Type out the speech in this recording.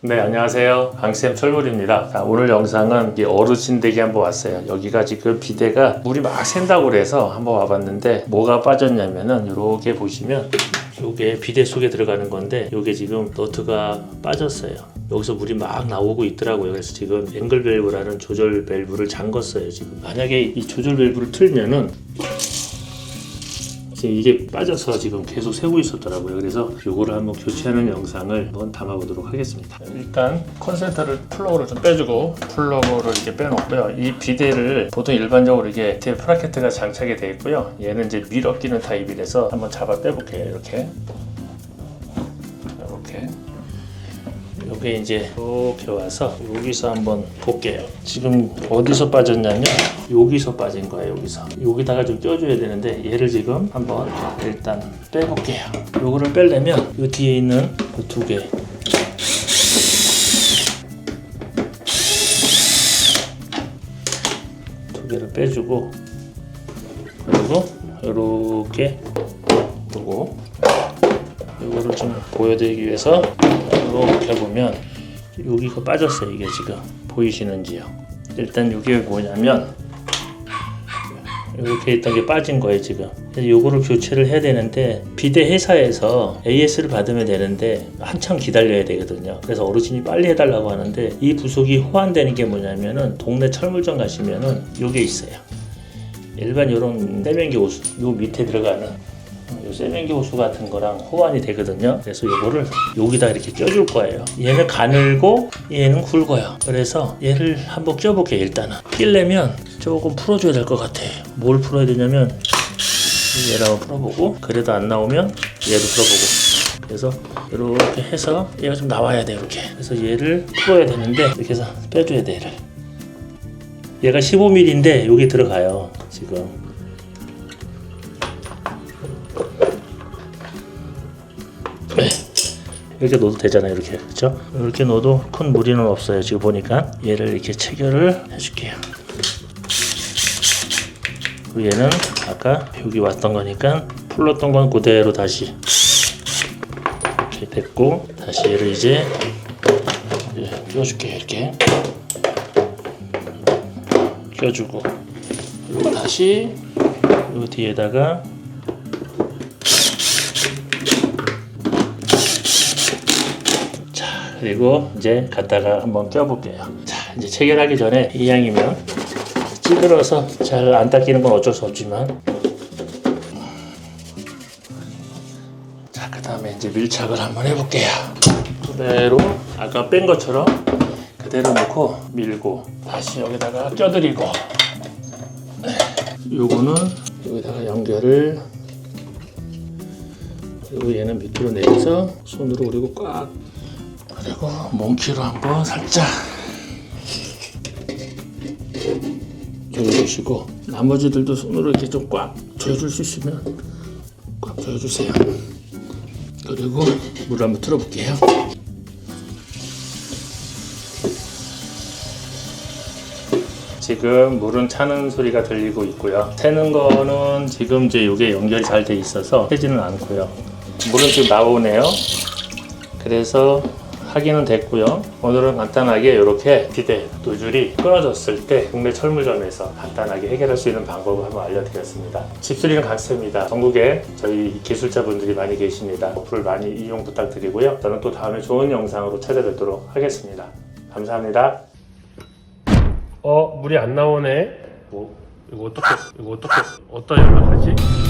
네, 안녕하세요. 강쌤 철물입니다. 자, 오늘 영상은 이 어르신 댁에 한번 왔어요. 여기가 지금 비대가 물이 막 샌다고 그래서 한번 와봤는데 뭐가 빠졌냐면은 이렇게 보시면 요게 비대 속에 들어가는 건데 요게 지금 너트가 빠졌어요. 여기서 물이 막 나오고 있더라고요. 그래서 지금 앵글 밸브라는 조절 밸브를 잠궜어요. 지금 만약에 이 조절 밸브를 틀면은 지금 이게 빠져서 지금 계속 새고 있었더라고요. 그래서 요거를 한번 교체하는 영상을 한번 담아보도록 하겠습니다. 일단 컨센터를 플러그를 좀 빼주고 플러그를 이렇게 빼놓고요. 이 비데를 보통 일반적으로 이게 밑에 프라켓트가 장착이 되어 있고요. 얘는 이제 밀어 끼는 타입이라서 한번 잡아 빼볼게요. 이렇게 이렇게 요게 이제 이렇게 와서 여기서 한번 볼게요. 지금 어디서 빠졌냐면 여기서 빠진 거예요. 여기서 여기다가 좀 껴줘야 되는데 얘를 지금 한번 일단 빼볼게요. 요거를 빼려면 이 뒤에 있는 그두 개. 두 개를 빼주고 그리고 이렇게 두고 이거를 좀 보여드리기 위해서 이렇게 보면 여기가 빠졌어요 이게 지금. 보이시는지요? 일단 이게 뭐냐면 이렇게 있던 게 빠진 거예요 지금. 그래서 요거를 교체를 해야 되는데 비대 회사에서 AS를 받으면 되는데 한참 기다려야 되거든요. 그래서 어르신이 빨리 해달라고 하는데 이 부속이 호환되는 게 뭐냐면은 동네 철물점 가시면은 요게 있어요. 일반 요런 세면기 호수 요 밑에 들어가는 요 세면기 호수 같은 거랑 호환이 되거든요. 그래서 요거를 여기다 이렇게 껴줄 거예요. 얘는 가늘고 얘는 굵어요. 그래서 얘를 한번 껴볼게요. 일단은 끼려면 조금 풀어줘야 될 것 같아요. 뭘 풀어야 되냐면 얘를 한번 풀어보고 그래도 안 나오면 얘도 풀어보고 그래서 이렇게 해서 얘가 좀 나와야 돼요. 이렇게 그래서 얘를 풀어야 되는데 이렇게 해서 빼줘야 돼 얘를. 얘가 15mm인데 여기 들어가요. 지금 이렇게 넣어도 되잖아요 이렇게. 그렇죠 이렇게 넣어도 큰 무리는 없어요 지금 보니까. 얘를 이렇게 체결을 해줄게요. 얘는 아까 여기 왔던 거니까 풀렀던 건 그대로 다시 이렇게 됐고 다시 얘를 이제 껴줄게요 이렇게. 껴주고 그리고 다시 이 뒤에다가 그리고 이제 갖다가 한번 껴볼게요. 자 이제 체결하기 전에 이 양이면 찌들어서 잘 안 닦이는 건 어쩔 수 없지만. 자 그 다음에 이제 밀착을 한번 해볼게요. 그대로 아까 뺀 것처럼 그대로 놓고 밀고 다시 여기다가 껴드리고. 네. 요거는 여기다가 연결을 그리고 얘는 밑으로 내려서 손으로 그리고 꽉 그리고 몽키로 한번 살짝 조여주시고 나머지들도 손으로 이렇게 좀 꽉 조여줄 수 있으면 꽉 조여주세요 그리고 물 한번 틀어볼게요 지금 물은 차는 소리가 들리고 있고요. 새는 거는 지금 이제 이게 연결이 잘 돼 있어서 새지는 않고요. 물은 지금 나오네요. 그래서 확인은 됐고요. 오늘은 간단하게 이렇게 비대 노즐이 끊어졌을 때 국내 철물점에서 간단하게 해결할 수 있는 방법을 한번 알려드렸습니다. 집수리는 강세입니다. 전국에 저희 기술자분들이 많이 계십니다. 어플 많이 이용 부탁드리고요. 저는 또 다음에 좋은 영상으로 찾아뵙도록 하겠습니다. 감사합니다. 어 물이 안 나오네. 뭐 이거 어떻게 이거 어떻게 어디다 연락하지?